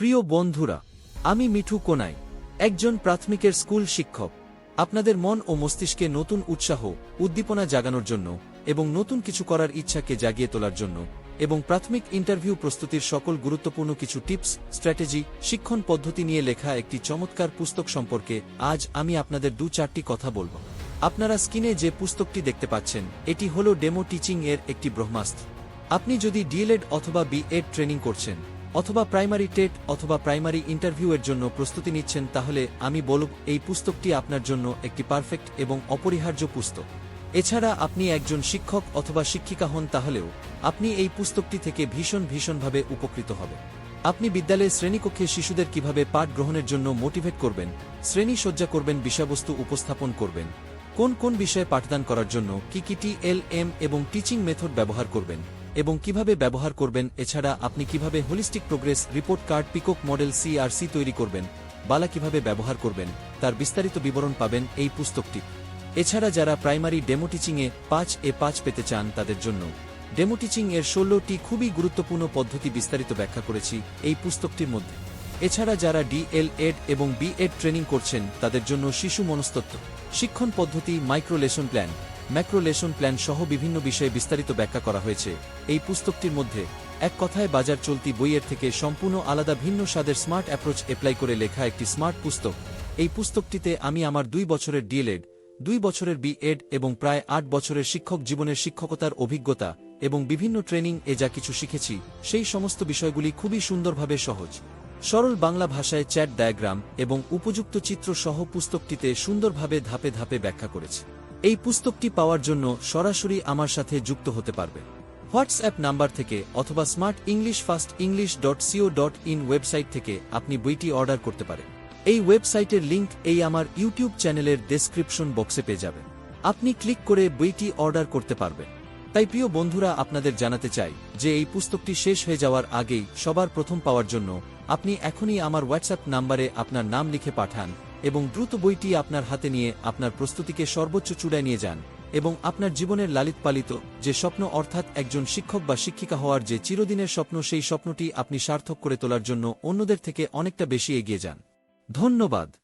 প্রিয় বন্ধুরা, আমি মিঠু কোনাই, একজন প্রাথমিকের স্কুল শিক্ষক। আপনাদের মন ও মস্তিষ্কে নতুন উৎসাহ, উদ্দীপনা জাগানোর জন্য এবং নতুন কিছু করার ইচ্ছাকে জাগিয়ে তোলার জন্য এবং প্রাথমিক ইন্টারভিউ প্রস্তুতির সকল গুরুত্বপূর্ণ কিছু টিপস, স্ট্র্যাটেজি, শিক্ষণ পদ্ধতি নিয়ে লেখা একটি চমৎকার পুস্তক সম্পর্কে আজ আমি আপনাদের দু চারটি কথা বলব। আপনারা স্ক্রিনে যে পুস্তকটি দেখতে পাচ্ছেন, এটি হল ডেমো টিচিং এর একটি ব্রহ্মাস্ত্র। আপনি যদি ডিএলএড অথবা বিএড ট্রেনিং করছেন অথবা প্রাইমারি টেট অথবা প্রাইমারি ইন্টারভিউয়ের জন্য প্রস্তুতি নিচ্ছেন তাহলে আমি বলব, এই পুস্তকটি আপনার জন্য একটি পারফেক্ট এবং অপরিহার্য পুস্তক। এছাড়া আপনি একজন শিক্ষক অথবা শিক্ষিকা হন তাহলেও আপনি এই পুস্তকটি থেকে ভীষণ ভীষণভাবে উপকৃত হবে আপনি বিদ্যালয়ে শ্রেণীকক্ষে শিশুদের কীভাবে পাঠ গ্রহণের জন্য মোটিভেট করবেন, শ্রেণি সজ্জা করবেন, বিষয়বস্তু উপস্থাপন করবেন, কোন কোন বিষয়ে পাঠদান করার জন্য কি কি টি এল এম এবং টিচিং মেথড ব্যবহার করবেন এবং কীভাবে ব্যবহার করবেন, এছাড়া আপনি কীভাবে holistic progress report card peacock model CRC তৈরি করবেন, বালা কীভাবে ব্যবহার করবেন, তার বিস্তারিত বিবরণ পাবেন এই পুস্তকটি। এছাড়া যারা প্রাইমারি ডেমো টিচিংয়ে পাঁচ এ পাঁচ পেতে চান তাদের জন্য। ডেমো টিচিং এর ষোলোটি খুবই গুরুত্বপূর্ণ পদ্ধতি বিস্তারিত ব্যাখ্যা করেছি এই পুস্তকটির মধ্যে। এছাড়া যারা ডিএল এড এবং বি এড ট্রেনিং করছেন, তাদের জন্য শিশু মনস্তত্ত্ব, শিক্ষণ পদ্ধতি micro lesson plan macro lesson plan সহ বিভিন্ন বিষয়ে বিস্তারিত ব্যাখ্যা করা হয়েছে। এই পুস্তকটির মধ্যে এক কথায় বাজার চলতি বইয়ের থেকে সম্পূর্ণ আলাদা ভিন্ন স্বাদের স্মার্ট অ্যাপ্রোচ অ্যাপ্লাই করে লেখা একটি স্মার্ট পুস্তক। এই পুস্তকটিতে আমি আমার দুই বছরের ডিএলএড দুই বছরের বি এড এবং প্রায় আট বছরের শিক্ষক জীবনের শিক্ষকতার অভিজ্ঞতা এবং বিভিন্ন ট্রেনিং এ যা কিছু শিখেছি, সেই সমস্ত বিষয়গুলি খুবই সুন্দরভাবে সহজ। সরল বাংলা ভাষায় চ্যাট ডায়াগ্রাম এবং উপযুক্ত চিত্র সহ পুস্তকটিতে সুন্দরভাবে ধাপে ধাপে ব্যাখ্যা করেছে। এই পুস্তকটি পাওয়ার জন্য সরাসরি আমার সাথে যুক্ত হতে পারবে। হোয়াটসঅ্যাপ নাম্বার থেকে অথবা smart English fast English dot C O dot in website থেকে আপনি বইটি অর্ডার করতে পারেন। এই ওয়েবসাইটের লিঙ্ক এই আমার ইউটিউব চ্যানেলের ডেসক্রিপশন বক্সে পেয়ে যাবেন। আপনি ক্লিক করে বইটি অর্ডার করতে পারবেন। তাই প্রিয় বন্ধুরা, আপনাদের জানাতে চাই যে এই পুস্তকটি শেষ হয়ে যাওয়ার আগেই সবার প্রথম পাওয়ার জন্য আপনি এখনই আমার হোয়াটসঅ্যাপ নাম্বারে আপনার নাম লিখে পাঠান এবং দ্রুত বইটি আপনার হাতে নিয়ে আপনার প্রস্তুতিকে সর্বোচ্চ চূড়ায় নিয়ে যান এবং আপনার জীবনের লালিত পালিত যে স্বপ্ন অর্থাৎ একজন শিক্ষক বা শিক্ষিকা হওয়ার যে চিরদিনের স্বপ্ন, সেই স্বপ্নটি আপনি সার্থক করে তোলার জন্য অন্যদের থেকে অনেকটা বেশি এগিয়ে যান। ধন্যবাদ।